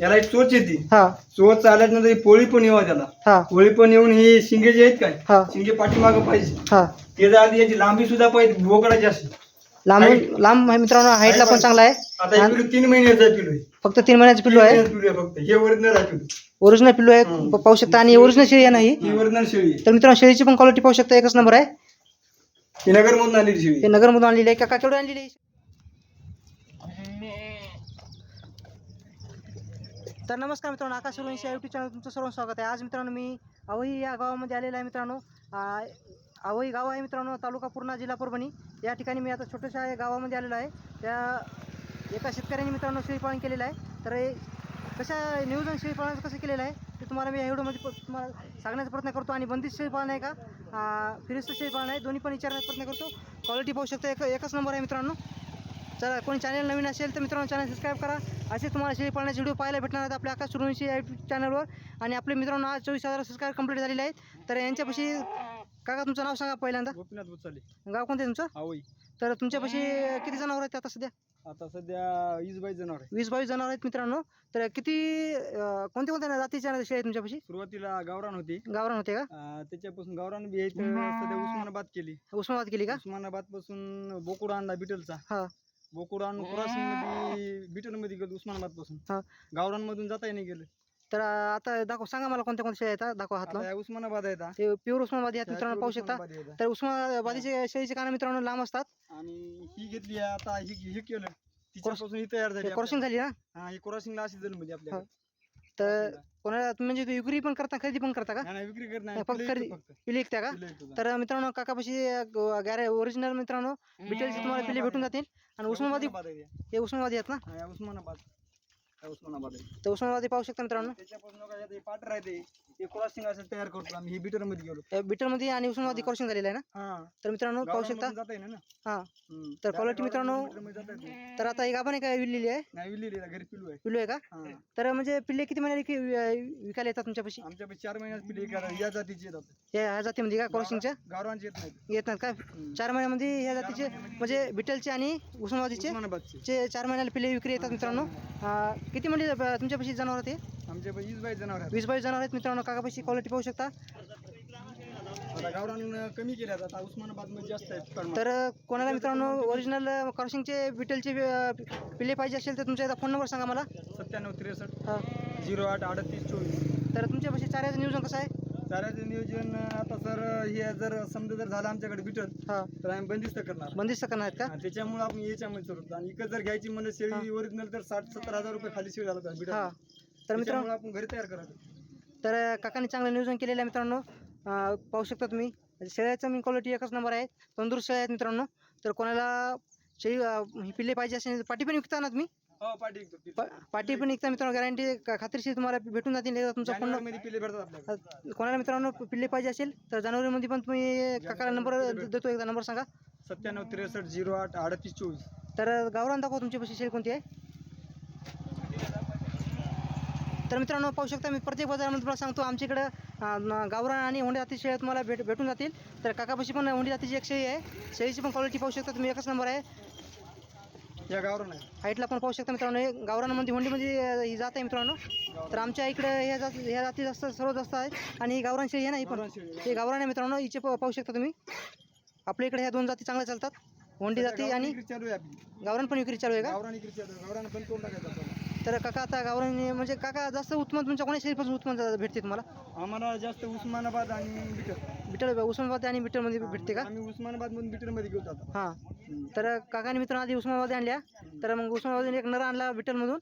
याला एक चोच येते. हा. चोच चालल्यानंतर ही पोळी पण येवा त्याला. हा. पोळी पण येऊन ही शिंगे जे आहेत काय शिंगे पाठीमागं पाहिजे. हा. आधी याची लांबी सुद्धा पाहिजे बोकडाची अशी. लांब. लांब आहे मित्रांनो हाईटला पण चांगला आहे. आता हे पिलू तीन महिन्याचा पिलू आहे फक्त तीन महिन्याचं पिल्लू तीन आहे महिन्याचं पिलू आहे फक्त. हे ओरिजिनल आहे पिलू. ओरिजिनल पिल्लू आहे. प- पाहू शकता. आणि ओरिजिनल शेळी आहे ना ही? ही ओरिजिनल शेळी आहे. तर मित्रांनो शेळीची पण क्वालिटी पाहू शकता. एकच नंबर आहे. ही नगरमधून आलेली शेळी हे नगरमधून आणलेली आहे. काका केवढं आणलेली आहे? तर नमस्कार मित्रांनो आकाश सुरवंशी युट्यूब चॅनल तुमचं सर्व स्वागत आहे. आज मित्रांनो मी अवई या गावामध्ये आलेला आहे मित्रांनो. आवई अवई गाव आहे मित्रांनो तालुका पूर्णा जिल्हा परभणी. या ठिकाणी मी आता छोट्याशा या गावामध्ये आलेलो आहे. त्या एका शेतकऱ्याने मित्रांनो शेळीपालन केलेलं आहे. तर कशा नियोजन शेळीपालनाचं कसं केलेलं आहे ते तुम्हाला मी या व्हिडिओमध्ये तुम्हाला सांगण्याचा प्रयत्न करतो. आणि बंदिस्त शेळीपालन आहे का? फिरिस्त शेळीपालन आहे. दोन्ही पण विचारण्याचा प्रयत्न करतो. क्वालिटी पाहू शकता. एक एकच नंबर आहे मित्रांनो. चला कोणी चॅनल नवीन असेल तर मित्रांनो चॅनल सबस्क्राईब करा. असे तुम्हाला शेळी पाळण्याचे व्हिडिओ पाहायला भेटणार आहेत आपल्या आकाश सुरवंशी या यूट्यूब चॅनलवर आणि आपले मित्रांनो आज चोवीस हजार सबस्क्राईब कंप्लीट झालेले आहेत. तर यांच्यापाशी काका तुमचं नाव सांगा पहिल्यांदा. गोपीनाथ बुचाले गाव कोणतं आहे तुमचं? आवई. तर तुमच्यापाशी किती जनावर आहेत आता सध्या? आता सध्या वीस जनावर आहे वीस बावीस जनावर आहेत मित्रांनो. तर किती अं, कोणत्या कोणत्या जातीच्या शेळी आहेत तुमच्यापाशी? सुरुवातीला गावरान होती. गावरान होते का? अं, त्याच्यापासून गावरान बी आहे तर सध्या उस्मानाबाद केली. उस्मानाबाद केली का? उस्मानाबादपासून बोकुड आणला बिटलचा. हा. आणून क्रॉसिंगमध्ये बिटलमध्ये गेलो उस्मानाबादपासून हा. गावरान मधून जाता नाही गेलं. तर आता दाखव सांगा मला कोणत्या कोणत्या शेळी आहेत दाखवा हात आता लावून या उस्मानाबाद आहे. ते. प्युअर उस्मानाबादी आहेत मित्रांनो पाहू शकता. उस्मानाबादी. तर उस्मानाबादीचे शेळीचे कान मित्रांनो लांब असतात. आणि ही घेतली आहे आता ही हे केलं. तिच्यापासून ही तयार झाली क्रॉसिंग झाली ना. हा ही क्रॉसिंगला अशी जन्ममध्ये आपल्या तर कोणाला म्हणजे विक्री पण करता खरेदी पण करता का? विक्री करत नाही. नाही, फक्त खरेदी. विकतो फक्त. पिली विकता का? विकतो. तर मित्रांनो काकापाशी गॅरे ओरिजिनल मित्रांनो. डिटेल्स तुम्हाला पिल्ले भेटून जातील. आणि उस्मानाबादी उस्मानाबाद आहे हे. हे उस्मानाबादी आहेत ना? हा, या उस्मानाबाद. या उस्मानाबाद आहे. तर उस्मानाबादी पाहू शकता मित्रांनो. त्याच्यापासून काय ते पाटर आहे ते. ते क्रॉसिंग असं तयार करतो आम्ही. ही बिटरमध्ये गेलो. या बिटरमध्ये आणि उस्मानाबादी क्रॉसिंग झालेलं आहे ना? हा. तर मित्रांनो पाहू शकता? जाता येईल ना? हा. हम्म. तर quality गावाला मित्रांनो, bitter मध्ये जाता येत नाही. तर आता ही गाभाने काय विल्लेली आहे. नाही विल्लेलीला घरी पिलू आहे. पिल्लू आहे का? हा. तर म्हणजे पिल्ले किती महिन्याला वि- विकायला येतात तुमच्यापाशी? आमच्या पाशी चार महिन्यात पिल्ले करा या जातीचे येतात. या ह्या जातीमध्ये का क्रॉसिंगच्या गावरांचे येत नाहीत. येत नाहीत का. चार महिन्यामध्ये ह्या जातीचे म्हणजे बिटलचे आणि उस्मानाबादीचे उस्मानाबादचे चे चार महिन्याला पिल्ले विक्री येतात मित्रांनो. अं, किती म्हणजे तुमच्यापाशी जनावर ते? आमच्या पाशी वीस बाई जनावर आहेत. वीस बावीस जनावर आहेत मित्रांनो काकापाशी क्वालिटी पाहू शकता. आता गावरान कमी केल्यात आता उस्मानाबादमध्ये जास्त आहेत प्रमाण. तर कोणाला मित्रांनो ओरिजिनल क्रॉसिंगचे बिटलचे अं, पिल्ले पाहिजे असेल तर तुमचा एकदा फोन नंबर सांगा मला. सत्त्याण्णव त्रेसष्ट हा. झिरो आठ अडतीस चोवीस. तर तुमच्यापाशी चाऱ्याचं नियोजन कसं आहे? चाऱ्याचं नियोजन आता सर हे जर समजा जर झालं आमच्याकडे बिटल हा. तर आम्ही बंदिस्त करणार. बंदिस्त करणार आहेत का? त्याच्यामुळे आपण याच्यामध्ये चढतो आणि इकडे जर घ्यायची म्हणजे शेळी ओरिजिनल तर साठ सत्तर हजार रुपये खाली शेळी झालं बिटल हा. तर मित्रांनो आपण घरी तयार करायचं. तर काकांनी चांगलं नियोजन केलेलं आहे मित्रांनो. पाहू शकता तुम्ही. शेळ्याचं मी क्वालिटी एकच नंबर आहे. तंदुरुस्त शेळ्या आहेत मित्रांनो. तर कोणाला शेळी ही पिल्ले पाहिजे असेल तर पाटी पण विकता ना तुम्ही? हो पाठी पण विकता मित्रांनो. गॅरंटी खात्रीशीर तुम्हाला भेटून जातील. तुमचा फोन पिल्ले भेटतात कोणाला मित्रांनो पिल्ले पाहिजे असेल तर जानेवारीमध्ये पण तुम्ही काकाला नंबर देतो. एकदा नंबर सांगा. सत्त्याण्णव त्रेसष्ट झिरो आठ अडतीस चोवीस. तर गावरान दाखवा तुमच्यापाशी शेळी कोणती आहे. तर मित्रांनो पाहू शकता मी प्रत्येक बाजारामध्ये तुम्हाला सांगतो आमच्या इकडं अं, न- गावरान आणि होंडी जाती शेळ्या तुम्हाला भेट भेटून जातील. तर काकापाशी पण होंडी जातीची एक शेळी आहे. शेळीची पण क्वालिटी पाहू शकता तुम्ही एकच नंबर आहे. या गावरान आहे. हाईटला पण पाहू शकता मित्रांनो हे गावरानमध्ये होंडीमध्ये ही जात आहे मित्रांनो. तर आमच्या इकडे ह्या जात ह्या जाती जास्त सर्व जास्त आहेत. आणि ही गावरान शेळी आहे ना ही पण. आहे. हे गावरान आहे मित्रांनो हिचे पाहू शकता तुम्ही. आपल्या इकडे ह्या दोन जाती चांगल्या चालतात. होंडी जाती आणि आहे गावरान पण विक्री चालू आहे का? गावरान विक्री चालू आहे गावरान पण तोंड तर काका आता गावरान म्हणजे काका जास्त उत्पन्न तुमच्या कोणत्या शेळीपासून उत्पन्न भेटते तुम्हाला? आम्हाला जास्त उस्मानाबाद आणि बिटर बिटल उस्मानाबाद आणि बिटलमध्ये भेटते का? आम्ही उस्मानाबाद मधून बिटरमध्ये घेऊन जातो हां तर काकाने मित्रांनो आधी उस्मानाबाद आणल्या. तर मग उस्मानाबाद एक नर आणला बिटलमधून.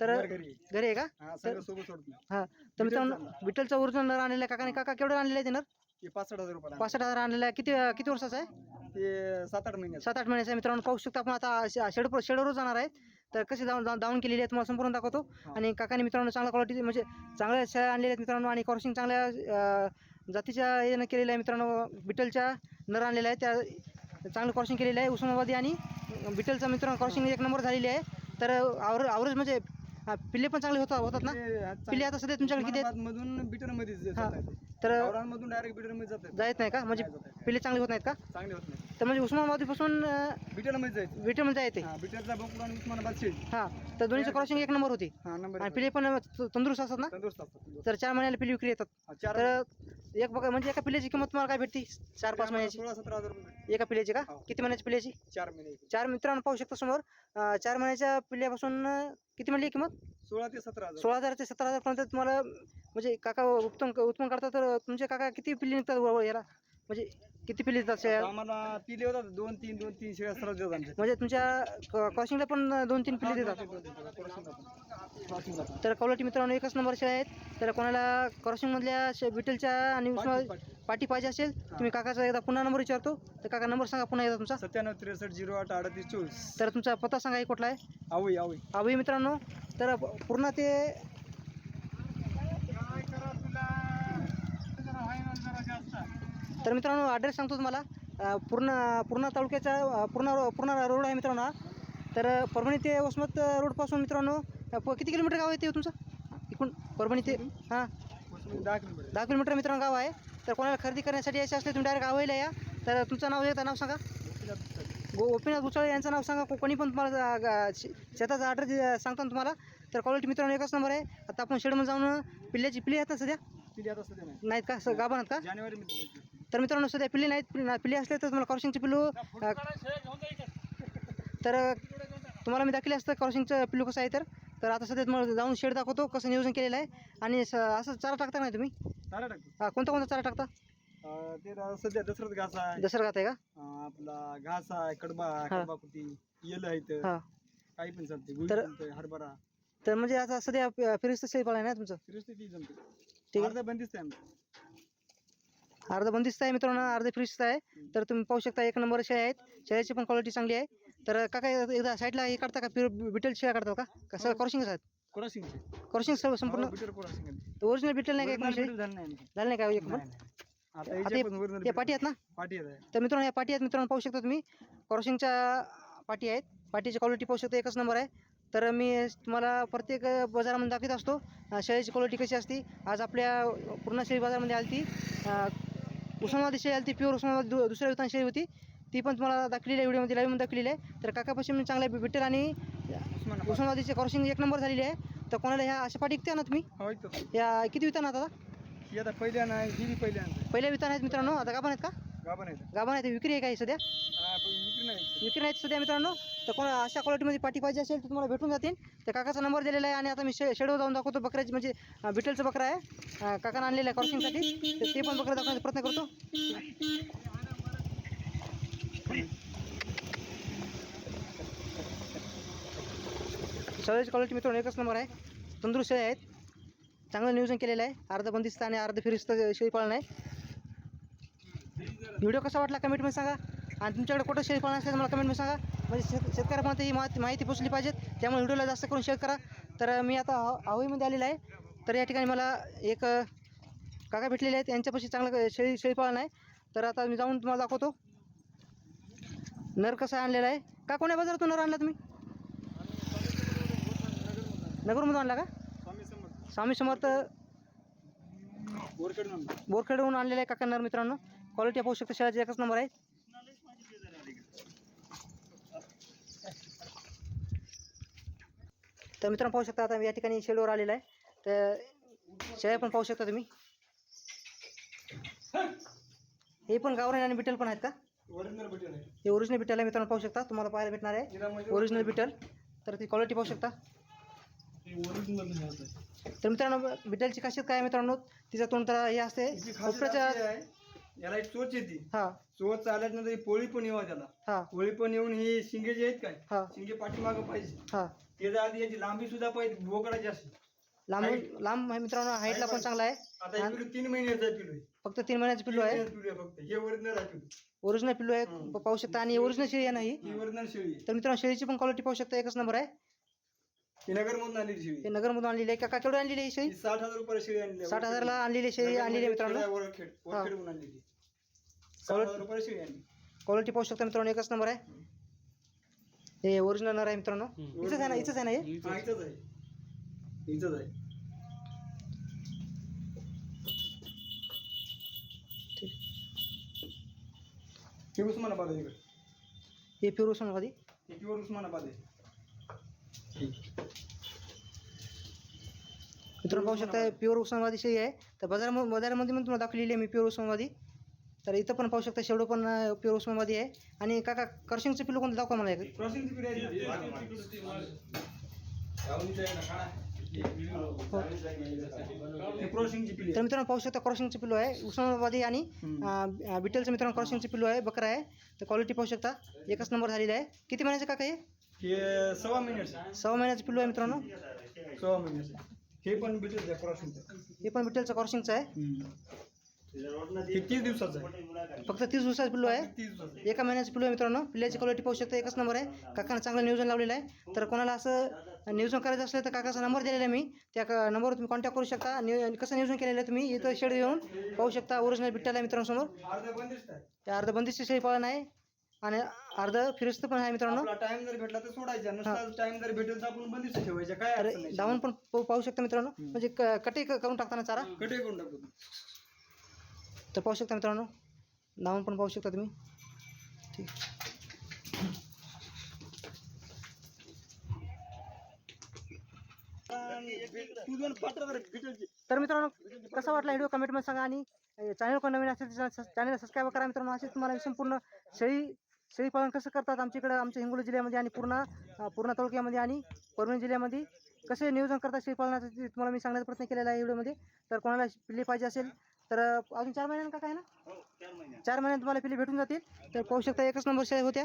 तर घर आहे का? हा सगळं सोबत सोडत नाही हां. तर मित्रांनो बिटलचा ओरिजिनल नर आणलेला आहे. काकाने काका केवढं आणलेलं आहे ते नर? ते पासष्ट हजार रुपये पासष्ट हजार आणलेला आहे. किती किती वर्षाचा आहे? ते सात आठ महिन्यात सात आठ महिन्याचा आहे. मित्रांनो पाहू शकता आपण आता शेड शेडवर जाणार आहे. तर कशी जाऊन जाऊन डाऊन केलेली आहे तुम्हाला संपूर्ण दाखवतो. आणि काकाने मित्रांनो चांगल्या क्वालिटी म्हणजे चांगल्या शेळ्या आणलेल्या आहेत मित्रांनो आणि क्रॉसिंग चांगल्या जातीच्या यानं केलेलं आहे मित्रांनो. बिटलच्या नर आणलेल्या आहे त्या चांगलं क्रॉसिंग केलेलं आहे. उस्मानाबादी आणि बिटलचं मित्रांनो क्रॉसिंग एक नंबर झालेली आहे. तर आवरेज आवरेज म्हणजे पिल्ले पण चांगले होतात होतात ना? पिल्ले आता सध्या तुमच्याकडे किती आहेत? मधून बिटरमध्ये. जातात. तर डायरेक्ट बिटरमध्ये जातात. जायत नाही का? म्हणजे पिल्ले चांगले होत नाहीत का? चांगले होत नाही तर म्हणजे उस्मानाबादीपासून बिटामध्ये जायचं. येते हा आणि उस्मानाबाद हां तर दोन्हीचं क्रॉसिंग एक नंबर होती. हा नंबर आणि पिले पण तंदुरुस्त असतात ना? तंदुरुस्त असतात तंदुरुस्त. तर चार महिन्याला पिली विक्री येतात. हा, चार तर एक बघा म्हणजे एका पिल्याची किंमत तुम्हाला काय भेटते? चार पाच महिन्याची. सोळा सतरा हजार रुपये एका पिल्याची का? हो. किती महिन्याची पिल्याची चार महिने चार मित्रांनो पाहू शकता समोर. अं, चार महिन्याच्या पिल्यापासून अं, किती म्हणली किंमत? सोळा ते सतरा हजार. सोळा हजार ते सतरा हजारपर्यंत तुम्हाला म्हणजे काका उत्पन्न उत्पन्न करता तर तुमचे काका किती पिल्ली निघतात याला? म्हणजे किती शेळ्या आता आम्हाला पिले होतात दोन तीन दोन तीन शेळ्या सरळ देतात आमच्या म्हणजे तुमच्या क्रॉसिंगला पण दोन तीन पिल्ली देतात तर कवलटी मित्रांनो एकच नंबर शेळ्या आहेत तर कोणाला क्रॉसिंगमधल्या शे- विठ्ठलच्या आणि उस्मा पाटी पाहिजे असेल तुम्ही काकाचा एकदा पुन्हा नंबर विचारतो तर काका नंबर सांगा पुन्हा एकदा तुमचा सत्त्याण्णव त्रेसष्ट झिरो आठ अडतीस चोवीस तर तुमचा पत्ता सांगा हे कुठला आहे आवई आवई अभि मित्रांनो तर पूर्ण ते तर मित्रांनो ॲड्रेस सांगतो तुम्हाला. पूर्ण पूर्ण तालुक्याचा पूर्ण पूर्ण रोड आहे मित्रांनो हा. तर परभणी ते वसमत रोडपासून मित्रांनो प- किती किलोमीटर गाव आहे ते तुमचं? इकडून परभणी ते हां. दहा किलोमीटर दहा किलोमीटर मित्रांनो गाव आहे. तर कोणाला खरेदी करण्यासाठी यायचे असले तुम्ही डायरेक्ट गावाला या. तर तुमचं नाव एकदा नाव सांगा. गो गोपीनाथ गुचाळे यांचं नाव सांगा. कोणी पण तुम्हाला शेताचा ॲड्रेस सांगतो ना तुम्हाला. तर क्वालिटी मित्रांनो एकच नंबर आहे. आता आपण शेडमध्ये जाऊन पिल्ल्याची पिल्ली आहेत ना सध्या? पिले आता सध्या नाही. नाहीत का? आहेत का? जानेवारी. तर मित्रांनो सध्या पिल्ली नाहीत. पिल्ली असले तर तुम्हाला क्रॉसिंगचे पिल्लू तर तुम्हाला मी दाखवले असतं क्रॉसिंगचं पिल्लू कसं आहे तर. तर आता सध्या तुम्हाला जाऊन शेड दाखवतो कसं नियोजन केलेलं आहे. आणि स- असं चारा टाकता का नाही तुम्ही? चारा टाकतो. हा, कोणता कोणता चारा टाकता? ते रा- सध्या दसरथ घास आहे. दसरगात आहे का? अं, आपला घास आहे कडबा आहे हा. कडबा कुटी येल आहे इथं. हां. काही पण चालते गुळ तर- हरभरा. तर म्हणजे आता सध्या फिरिस्त पाळा आहे ना तुमचं? जमते. ठीक आहे. अर्धा बंदिस्त आहे आमचं. अर्ध बंदिस्त आहे मित्रांनो अर्ध फ्रीजचं आहे. तर तुम्ही पाहू शकता एक नंबर शेळ्या आहेत. शेळ्याची पण क्वालिटी चांगली आहे. तर काका एकदा साईडला हे काढता का? प्युअर बिटेल शेळ्या काढतात का? कसं क्रॉसिंग आहेत? कोराशिंगचे. क्रॉसिंग सर्व संपूर्ण? हो, आहे. ओरिजिनल बिटेल नाही का एक झालं नाही का एक पण हे- या. पाटी आहेत ना? आहे तर मित्रांनो या पाटी आहेत मित्रांनो पाहू शकता तुम्ही. क्रॉसिंगच्या पाटी आहेत. पाटीची क्वालिटी पाहू शकता एकच नंबर आहे. तर मी तुम्हाला प्रत्येक बाजारामध्ये दाखवत असतो. अं, शेळीची क्वालिटी कशी असते? आज आपल्या पूर्ण शेळी बाजारामध्ये आली ती उस्मानाबादी शेळी आली ती प्युअर उस्मानाबाद दु दुसऱ्या विधान शेळी होती ती पण तुम्हाला दाखवलेली आहे व्हिडिओमध्ये लाईव्हमध्ये दाखवलेली आहे तर काकापाशी मी चांगल्या भेटेल आणि उस्मानाबाद. उस्मानाबादीचे क्रॉसिंग एक नंबर झालेली आहे तर कोणाला ह्या अशा विकता ना तुम्ही हो. या किती वितान आता ही आता पहिल्या नाही पहिल्या. पहिल्या वितान आहेत मित्रांनो आता गाभण आहेत का इथं. गाभण आहेत विक्री आहे काही सध्या विक्री नाही नाहीत सध्या मित्रांनो. तर कोण अशा क्वालिटीमध्ये पाठी पाहिजे असेल तर तुम्हाला भेटून जातील. तर काकाचा नंबर दिलेला आहे आणि आता मी शे जाऊन दाखवतो बकऱ्याची म्हणजे बिटलचं बकरा आहे. काकानं आणलेलं आहे क्रॉसिंगसाठी तर ते पण बकरा दाखवण्याचा प्रयत्न करतो. सगळ्याची क्वालिटी मित्रांनो एकच नंबर आहे. तंदुरुस्त आहेत. चांगलं नियोजन केलेलं आहे. अर्ध बंदिस्त आणि अर्ध फिरिस्त शेळी पालन आहे. व्हिडिओ कसा वाटला कमेंटमध्ये सांगा. आणि तुमच्याकडे कुठं पालन असेल तर मला कमेंटमध्ये सांगा. म्हणजे शेत शेतकऱ्यापर्यंत ही माहिती माहिती पोचली पाहिजे. त्यामुळे व्हिडिओला जास्त करून शेअर करा. तर मी आता आव- आवईमध्ये आलेला आहे. तर या ठिकाणी मला एक काका भेटलेले आहेत. यांच्यापाशी चांगलं शेळी शेळी पालन आहे. तर आता मी जाऊन तुम्हाला दाखवतो. नर कसा आणलेला आहे. का कोण्या बाजारातून नर आणला तुम्ही? नगरमधून आणला का? स्वामी समर्थ. बोरखेडहून आणलेलं आहे काका नर मित्रांनो. क्वालिटी पाहू शकता. शेळाचा एकच नंबर आहे. तर मित्रांनो पाहू शकता आता मी या ठिकाणी शेडवर आलेला आहे. तर शेळ्या पण पाहू शकता तुम्ही. हे पण गावरान आणि बिटल पण आहेत का? आहे. हे ओरिजिनल बिटल आहे मित्रांनो पाहू शकता. तुम्हाला पाहायला भेटणार आहे. ओरिजिनल बिटल तर ती क्वालिटी पाहू शकता. तर मित्रांनो बिटलची खासियत काय मित्रांनो? तिचं तोंड तर हे असते. याला एक चोच येते. हां. चोच आल्यानंतर पोळी पण येवा त्याला. हां. पोळी पण येऊन ही शिंगे जे आहेत काय हां. शिंगे पाठीमागं पाहिजे. हां. त्याच्या आधी याची लांबी सुद्धा पाहिजे बोकडाची अशी लांब लांब आहे मित्रांनो हाईटला पण चांगला आहे. आता हे तीन महिन्याचा पिलू आहे फक्त तीन महिन्याचं पिल्लू आहे. आहे फक्त. हे ओरिजिनल आहे पिलू. ओरिजिनल पिल्लू आहे. प- पाहू शकता. आणि ओरिजिनल शेळी आहे ना ही? ओरिजिनल शेळी आहे. तर मित्रांनो शेळीची पण क्वालिटी पाहू शकता. एकच नंबर आहे. ही नगरमधून आलेली शेळी. हे नगरमधून आणलेली आहे. का केवढं आणलेली आहे ही शेळी? साठ हजार रुपये शेळी आणली आहे. साठ हजारला आणलेली शेळी. आणलेली आहे मित्रांनो. वरखेड वरखेडहून आणलेली साठ हजार रुपये शेळी आणली. क्वालिटी पाहू शकता मित्रांनो. एकच नंबर आहे. हे ओरिजिनल नर आहे मित्रांनो. इथंच आहे ना इथंच आहे ना हे? हा इथंच आहे. इथंच आहे. ठीक. हे उस्मानाबाद आहे इकडे. हे प्युअर उस्मानाबादी? हे प्युअर उस्मानाबाद आहे. ठीक. मित्रांनो पाहू शकता प्युअर उस्मानाबादी शेळी आहे. तर बाजारामध्ये बाजारामध्ये पण तुम्हाला दाखवलेली आहे मी प्युअर उस्मानाबादी. तर इथं पण पाहू शकता शेवडं पण प्युअर उस्मानाबादी आहे. आणि काका कर्शिंगचं पिल्लू कोणतं दाखवा मला एक. हे तर मित्रांनो पाहू शकता क्रॉसिंगचं पिल्लू आहे. उस्मानाबादी आणि बिटेलचं मित्रांनो क्रॉसिंगचं पिल्लू आहे. बकरा आहे. तर क्वालिटी पाहू शकता. एकच नंबर झालेला आहे. किती महिन्याचं काका हे? सव्वा महिन्याचं. सहा महिन्याचं पिल्लू आहे मित्रांनो. सव्वा महिन्याचं. हे पण आहे क्रॉसिंगचं हे पण बिटेलचं क्रॉसिंगचं आहे. तीस दिवसाचं आहे? फक्त तीस दिवसाचं पिल्लू आहे. एका महिन्याचं पिल्लू आहे मित्रांनो. पिल्ल्याची क्वालिटी पाहू शकता एकच नंबर आहे. काकानं चांगलं नियोजन लावलेलं आहे. तर कोणाला असं नियोजन करायचं असलं तर काकाचा नंबर दिलेला आहे मी. त्या नंबरवर तुम्ही कॉन्टॅक्ट करू शकता. नि कसं नियोजन केलेलं आहे तुम्ही इथं शेड येऊन पाहू शकता. ओरिजिनल बिट्टाला आहे मित्रांसमोर. अर्धा बंदिस्त आहे ते अर्ध बंदिस्त शेळी पालन आहे. आणि अर्ध फिरस्त पण आहे मित्रांनो. टाइम जर भेटला तर सोडायचा. टाइम जर भेटेल तर आपण बंदिस्त ठेवायचं. काय. डाऊन पण पाहू शकता मित्रांनो. म्हणजे क- कटे करून टाकताना चारा. कटे करून टाकू. तर पाहू शकता मित्रांनो डाऊन पण पाहू शकता तुम्ही. ठीक. तर मित्रांनो कसा वाटला व्हिडिओ कमेंटमध्ये सांगा आणि चॅनल कोण नवीन असेल तर चॅनल सबस्क्राईब करा मित्रांनो. असे तुम्हाला संपूर्ण शेळी शेळी पालन कसं करतात आमच्याकडे आमच्या हिंगोली जिल्ह्यामध्ये आणि पूर्ण पूर्ण तालुक्यामध्ये आणि परभणी जिल्ह्यामध्ये? कसे नियोजन करतात शेळी पालनाचं तुम्हाला मी सांगण्याचा प्रयत्न केलेला आहे व्हिडिओमध्ये. तर कोणाला पिल्ली पाहिजे असेल तर अजून चार महिन्यानं का काय ना? चार महिन्यात. तुम्हाला पिल्ली भेटून जातील. तर पाहू शकता एकच नंबर शेळी होत्या.